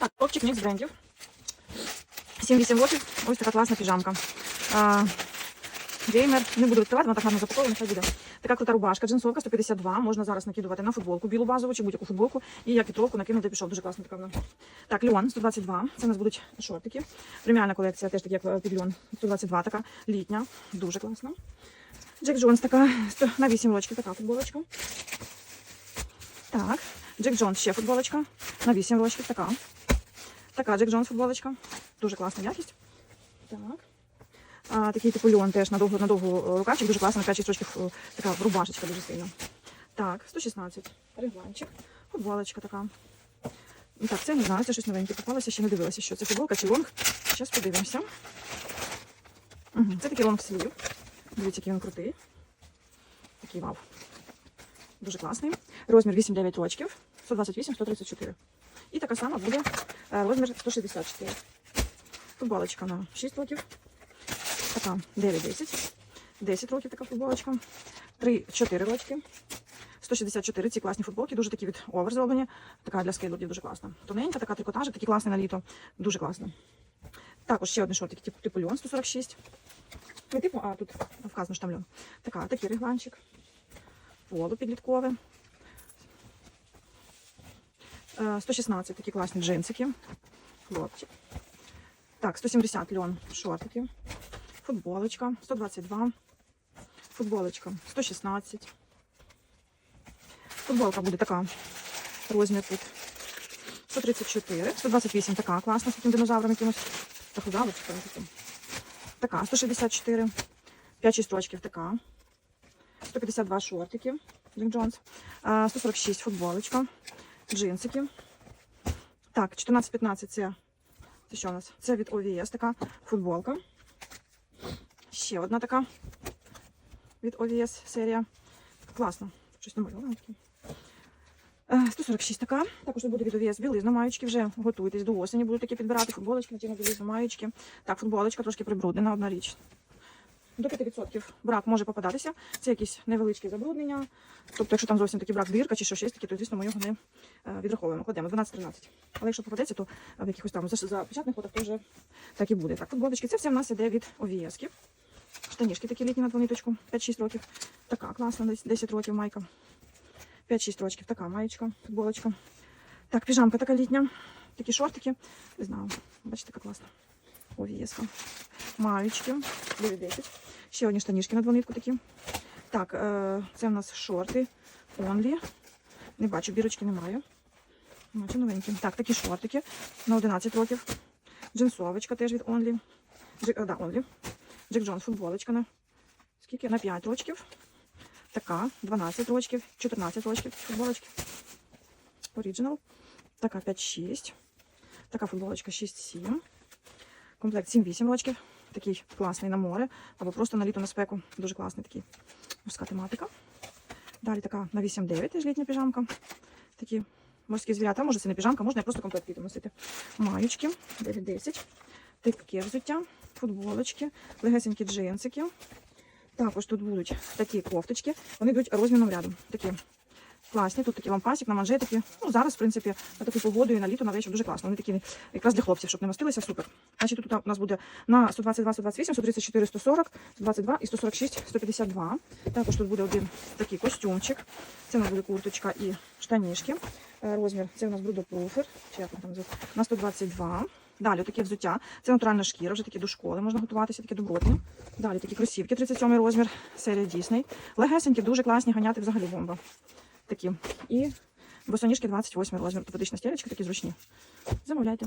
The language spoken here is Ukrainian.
Так, топчик мікс брендів. 7-8 років. Ось така класна піжамка. А, Геймер, не буду відкривати, вона так гарно запакована, нехай буде. Така крута рубашка, джинсовка 152, можна зараз накидувати на футболку, білу базову чи будь-яку футболку. І як вітровку накинути пішов. Дуже класно така вона. Так, Льон 122, це у нас будуть шортики. Преміальна колекція, теж такі, як е, під Льон 122, така літня, дуже класна. Джек Джонс така на 8 рочків, така футболочка. Так, Джек Джонс ще футболочка на 8 рочків, така. Така Джек Джонс футболочка. Дуже класна якість. Так. А, такий типу льон теж на довгу, на довгу е, рукавчик, дуже класно, на 5 рочків е, така рубашечка дуже сильна. Так, 116. Регланчик. Футболочка така. Ну, Так, це не знаю, це щось новеньке попалося, ще не дивилася, що це футболка чи лонг. Зараз подивимося. Угу. Це такий лонг слів. Дивіться, який він крутий. Такий вау. Дуже класний. Розмір 8-9 рочків, 128-134. І така сама буде е, розмір 164. Футболочка на 6 років. Така 9-10. 10 років така футболочка. 3-4 рочки. 164 ці класні футболки, дуже такі від овер зроблені. Така для скейлордів дуже класна. Тоненька, така трикотажик, такі класні на літо. Дуже класно. Також ще один шортик, типу льон 146. Не типу, а тут вказано, що там льон. Така, такий регланчик. Поло підліткове. Е, 116 такі класні джинсики. Хлопчик. Так, 170 льон шортики. Футболочка 122. Футболочка 116. Футболка буде така. Розмір тут 134. 128 така класна з таким динозавром якимось. Захудала чи таким. Така, 164. 5-6 рочків така. 152 шортики. Джек Джонс. 146 футболочка. Джинсики. Так, 14-15 це. Це що у нас? Це від OVS така футболка. Ще одна така від OVS серія. Класно. Щось намальовано таке. Е, 146 така. Також буде від OVS білизна маєчки. Вже готуйтесь до осені. Буду такі підбирати футболочки, на білизну маєчки. Так, футболочка трошки прибруднена, одна річ. До 5% брак може попадатися. Це якісь невеличкі забруднення. Тобто, якщо там зовсім такий брак дирка чи що щось таке, то звісно ми його не е, відраховуємо. Кладемо 12-13. Але якщо попадеться, то в якихось там за, за печатних фотах то вже так і буде. Так, футболочки. Це все в нас іде від OVS. Штанішки такі літні на двониточку, 5-6 років. Така класна, десь 10 років майка. 5-6 років, така маєчка, футболочка. Так, піжамка така літня. Такі шортики. Не знаю, бачите, така класна. Овієска. Маєчки. 9-10. Ще одні штанішки на двонитку такі. Так, е, це в нас шорти. Онлі. Не бачу, бірочки немає. Бачу новенькі. Так, такі шортики на 11 років. Джинсовочка теж від Only. Джек, а, да, Only. Джек Джонс футболочка на скільки? На 5 рочків. Така, 12 рочків, 14 рочків футболочки. Original. Така 5-6. Така футболочка 6-7. Комплект 7-8 рочків. Такий класний на море. Або просто на літо на спеку. Дуже класний такий морська тематика. Далі така на 8-9 теж літня піжамка. Такі морські звірята. Може це не піжамка, можна і просто комплект літом носити. Маючки 9-10. Таке взуття, футболочки, легесенькі джинсики. Також тут будуть такі кофточки. Вони йдуть розмірним рядом. Такі класні. Тут такі лампасик на манжетики. Ну, зараз, в принципі, на таку погоду і на літо, на вечір дуже класно. Вони такі якраз для хлопців, щоб не мастилися, супер. Значить, тут у нас буде на 122, 128, 134, 140, 122 і 146, 152. Також тут буде один такий костюмчик. Це у нас буде курточка і штанішки. Е, Розмір це у нас брудопруфер. Чи як там? На 122. Далі таке взуття. Це натуральна шкіра, вже такі до школи можна готуватися, такі добротні. Далі такі кросівки, 37 розмір, серія Дісней. Легесенькі, дуже класні, ганяти взагалі бомба. Такі. І босоніжки 28 розмір, ортопедична стілечка, такі зручні. Замовляйте.